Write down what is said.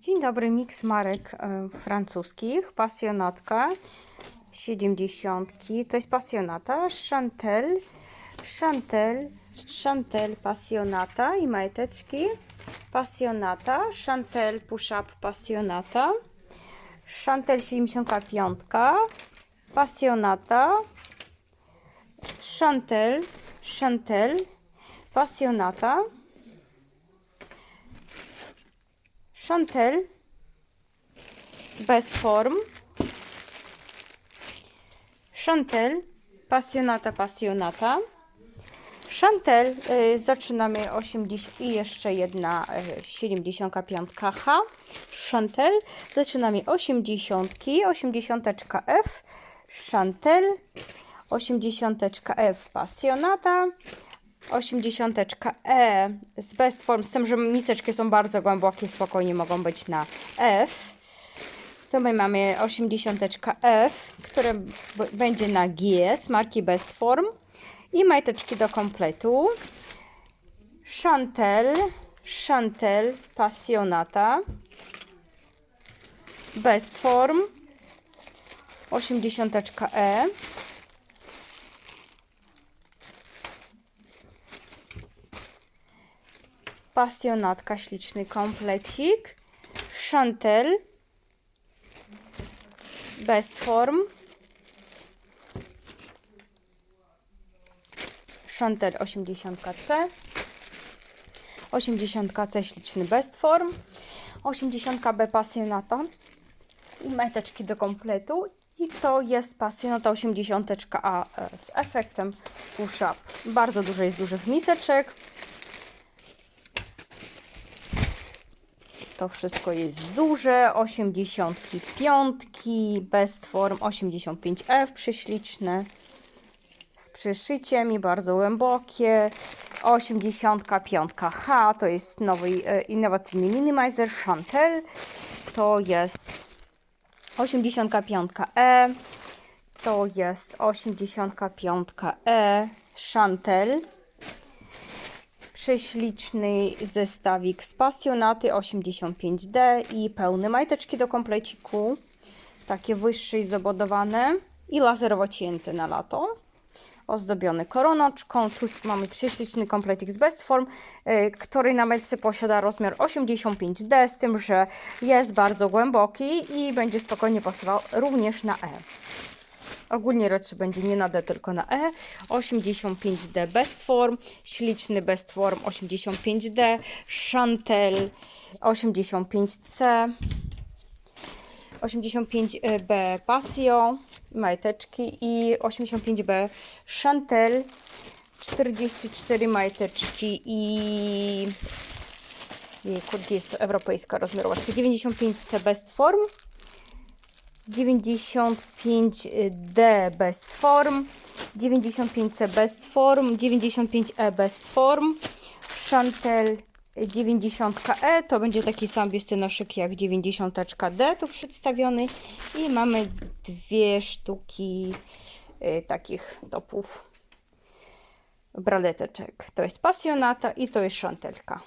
Dzień dobry, miks marek e, francuskich, pasjonatka, 70. To jest pasjonata, Chantel, Chantel, Chantel pasjonata i majteczki, pasjonata, Chantel push-up pasjonata, Chantel 75, pasjonata, Chantel, Chantel, pasjonata, Chantel, Best Form, Chantel, Pasjonata, Pasjonata, Chantel, y, zaczynamy 80 i jeszcze jedna y, 75 H, Chantel, zaczynamy 80, 80 F, Chantel, 80 F, Pasjonata, 80 E z best form, z tym, że miseczki są bardzo głębokie, spokojnie mogą być na F. To my mamy 80 F, które będzie na G z marki Best Form i majteczki do kompletu. Chantel, Chantel Passionata, Best Form, 80 E. pasjonatka, śliczny komplecik, Chantel, Best Form, Chantel 80C, 80C śliczny Best Form, 80B pasjonata i meteczki do kompletu i to jest pasjonata 80A e, z efektem push-up. Bardzo dużo jest dużych miseczek. To wszystko jest duże, 85, best form. 85F, prześliczne, z przyszyciem i bardzo głębokie, 85H, to jest nowy e, innowacyjny minimizer Chantel, to jest 85E, to jest 85E Chantel, prześliczny zestawik z pasjonaty 85D i pełne majteczki do kompleciku. Takie wyższe i zabudowane i laserowo cięte na lato. Ozdobiony koronaczką. Tu mamy prześliczny komplecik z Best Form, y, który na metce posiada rozmiar 85D, z tym, że jest bardzo głęboki i będzie spokojnie pasował również na E. Ogólnie raczej będzie nie na D, tylko na E. 85D Best Form, śliczny Best Form 85D, Chantel 85C, 85B Pasio, majteczki i 85B Chantel, 44 majteczki i Jejku, gdzie jest to europejska rozmiarowaczka? 95C Best Form, 95D Best Form, 95C Best Form, 95E Best Form, Chantel 90E to będzie taki sam biustynoszyk jak 90D tu przedstawiony. I mamy dwie sztuki y, takich topów. Braleteczek. To jest pasjonata i to jest szantelka.